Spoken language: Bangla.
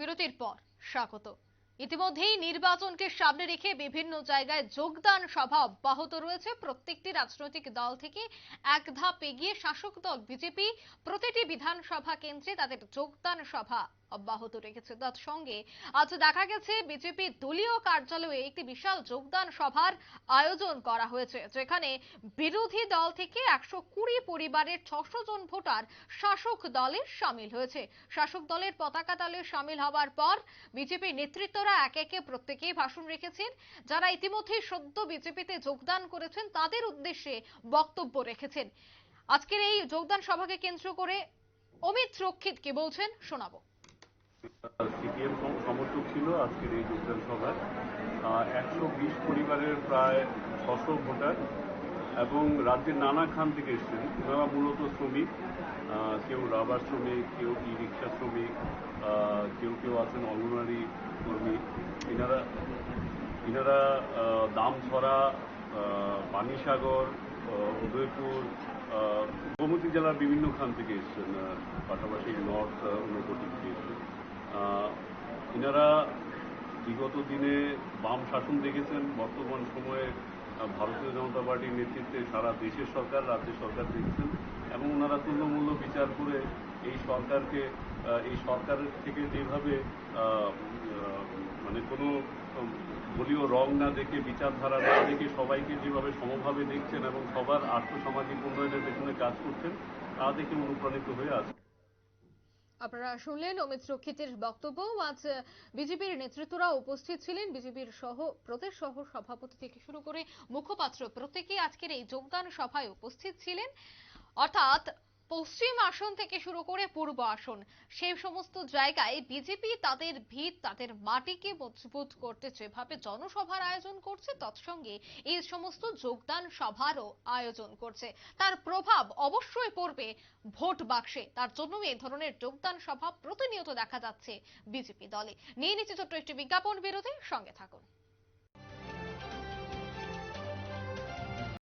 বিরতির পর স্বাগত। ইতিমধ্যেই নির্বাচনকে সামনে রেখে বিভিন্ন জায়গায় যোগদান সভা অব্যাহত রয়েছে। প্রত্যেকটি রাজনৈতিক দল থেকে এক ধাপ এগিয়ে শাসক দল বিজেপি প্রতিটি বিধানসভা কেন্দ্রে তাদের যোগদান সভা অব্যাহত রেখেছে। তার সঙ্গে আজ দেখা গেছে, বিজেপি দলীয় কার্যালয়ে একটি বিশাল যোগদান সভার আয়োজন করা হয়েছে, যেখানে বিরোধী দল থেকে একশো কুড়ি পরিবারের ছশো জন ভোটার শাসক দলে সামিল হয়েছে। শাসক দলের পতাকা দলে সামিল হওয়ার পর বিজেপি নেতৃত্বরা এক একে প্রত্যেকেই ভাষণ রেখেছেন। যারা ইতিমধ্যে সদ্য বিজেপিতে যোগদান করেছেন, তাদের উদ্দেশ্যে বক্তব্য রেখেছেন। আজকের এই যোগদান সভাকে কেন্দ্র করে অমিত রক্ষিত কি বলছেন, শোনাবো। সিপিএম সমর্থক ছিল আজকের এই যোগদান সভায়। একশো বিশ পরিবারের প্রায় ছশো ভোটার এবং রাজ্যের নানা খান থেকে এসেছেন। ওনারা মূলত শ্রমিক। কেউ রাবার শ্রমিক কেউ ই রিক্সা শ্রমিক কেউ কেউ আছেন অঙ্গনওয়াড়ি কর্মী। এনারা এনারা দামছড়া পানিসাগর উদয়পুর গোমতী জেলার বিভিন্ন খান থেকে এসেছেন। পাশাপাশি নর্থ আহ, ঊনকোটি থেকে এসেছেন। এনারা বিগত দিনে বাম শাসন দেখেছেন, বর্তমান সময়ে ভারতীয় জনতা পার্টির নেতৃত্বে সারা দেশের সরকার, রাজ্যের সরকার দেখছেন এবং ওনারা তুল্যমূল্য বিচার করে এই সরকারকে এই সরকার থেকে যেভাবে মানে কোনো দলীয় রং না দেখে, বিচারধারা না দেখে সবাইকে যেভাবে সমভাবে দেখছেন এবং সবার আর্থসামাজিক উন্নয়নের পেছনে কাজ করছেন, তা দেখে অনুপ্রাণিত হয়ে আছে আপনারা শুনলেন অমিত রক্ষিতের বক্তব্য। আজ বিজেপির নেতৃত্বরা উপস্থিত ছিলেন। বিজেপির সহ, প্রদেশ সহ সভাপতি থেকে শুরু করে মুখপাত্র প্রত্যেকেই আজকের এই যোগদান সভায় উপস্থিত ছিলেন। অর্থাৎ পশ্চিম আসন থেকে শুরু করে পূর্ব আসন, সেই সমস্ত জায়গায় বিজেপি তাদের ভিত, তাদের মাটিকে মজবুত করতে যেভাবে জনসভার আয়োজন করছে, তৎসঙ্গে এই সমস্ত যোগদান সভারও আয়োজন করছে। তার প্রভাব অবশ্যই পড়বে ভোট বাক্সে। তার জন্য এই ধরনের যোগদান সভা প্রতিনিয়ত দেখা যাচ্ছে বিজেপি দলে। নিয়ে নিচ্ছে ছোট্ট একটি বিজ্ঞাপন বিরতি সঙ্গে থাকুন।